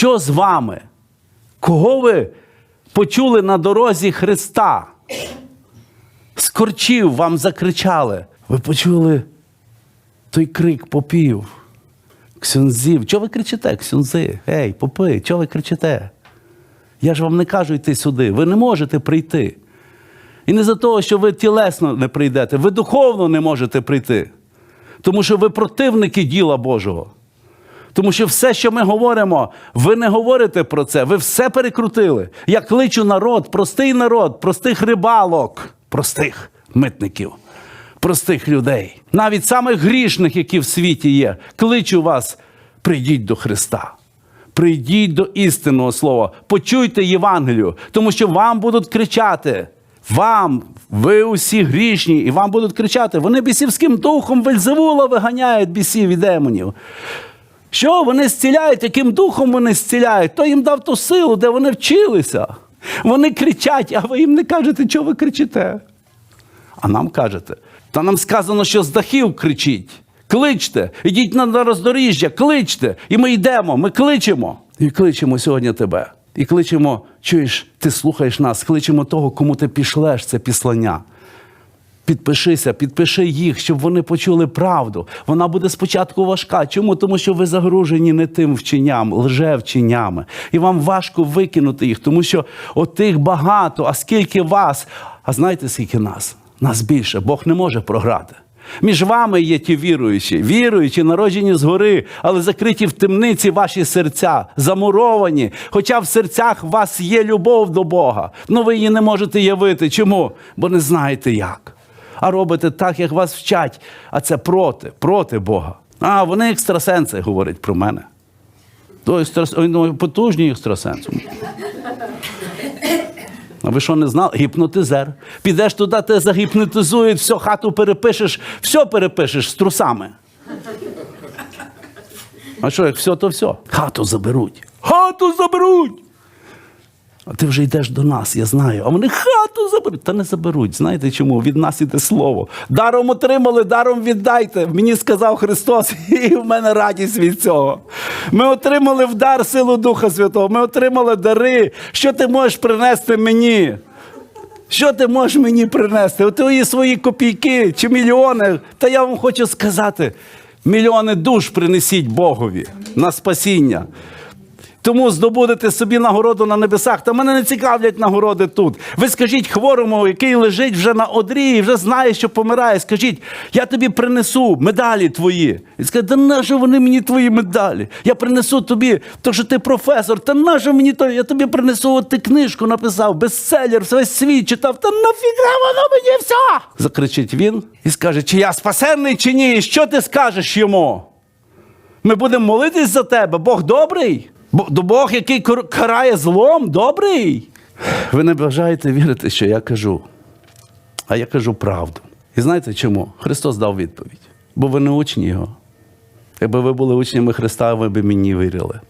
Що з вами? Кого ви почули на дорозі Христа? З корчів вам закричали. Ви почули той крик попів. Ксюнзів. Чого ви кричите, ксюнзи? Ей, попи, чого ви кричите? Я ж вам не кажу йти сюди. Ви не можете прийти. І не за того, що ви тілесно не прийдете, ви духовно не можете прийти. Тому що ви противники діла Божого. Тому що все, що ми говоримо, ви не говорите про це, ви все перекрутили. Я кличу народ, простий народ, простих рибалок, простих митників, простих людей, навіть самих грішних, які в світі є. Кличу вас, прийдіть до Христа. Прийдіть до істинного слова, почуйте Євангелію, тому що вам будуть кричати. Вам, ви усі грішні, і вам будуть кричати. Вони бісівським духом Вельзевула виганяють бісів і демонів. Що вони зціляють? Яким духом вони зціляють? Хто їм дав ту силу, де вони вчилися? Вони кричать, а ви їм не кажете, чого ви кричите. А нам кажете, та нам сказано, що з дахів кричіть. Кличте, ідіть на роздоріжжя, кличте. І ми йдемо, ми кличемо. І кличемо сьогодні тебе. І кличемо, чуєш, ти слухаєш нас, кличемо того, кому ти пішлеш це післання. Підпишися, підпиши їх, щоб вони почули правду. Вона буде спочатку важка. Чому? Тому що ви загружені не тим вченням, лжевченнями. І вам важко викинути їх, тому що отих багато, а скільки вас, а знаєте, скільки нас? Нас більше. Бог не може програти. Між вами є ті віруючі, віруючі, народжені згори, але закриті в темниці ваші серця, замуровані. Хоча в серцях у вас є любов до Бога. Ну ви її не можете явити. Чому? Бо не знаєте як а робите так, як вас вчать. А це проти, проти Бога. А вони екстрасенси говорять про мене. То екстрас... Ой, ну, потужні екстрасенси. А ви що не знали? Гіпнотизер. Підеш туди, тебе загіпнотизують, все, хату перепишеш, все перепишеш з трусами. А що, як все, то все. Хату заберуть. Хату заберуть. А ти вже йдеш до нас, я знаю. А вони хату заберуть. Та не заберуть. Знаєте чому? Від нас іде слово. Даром отримали, даром віддайте. Мені сказав Христос, і в мене радість від цього. Ми отримали в дар силу Духа Святого. Ми отримали дари. Що ти можеш принести мені? Що ти можеш мені принести? У твої свої копійки чи мільйони. Та я вам хочу сказати: мільйони душ принесіть Богові на спасіння. Тому здобудете собі нагороду на небесах. Та мене не цікавлять нагороди тут. Ви скажіть хворому, який лежить вже на одрі і вже знає, що помирає. Скажіть, я тобі принесу медалі твої. І скаже, та нащо вони мені твої медалі? Я принесу тобі, то що ти професор, та нащо мені то? Я тобі принесу, от ти книжку написав, бестселер, весь світ читав. Та нафіга воно мені все? Закричить він і скаже, чи я спасенний, чи ні? І що ти скажеш йому? Ми будемо молитись за тебе. Бог добрий. До Бог, який карає злом, добрий. Ви не бажаєте вірити, що я кажу. А я кажу правду. І знаєте чому? Христос дав відповідь. Бо ви не учні Його. Якби ви були учнями Христа, ви б мені вірили.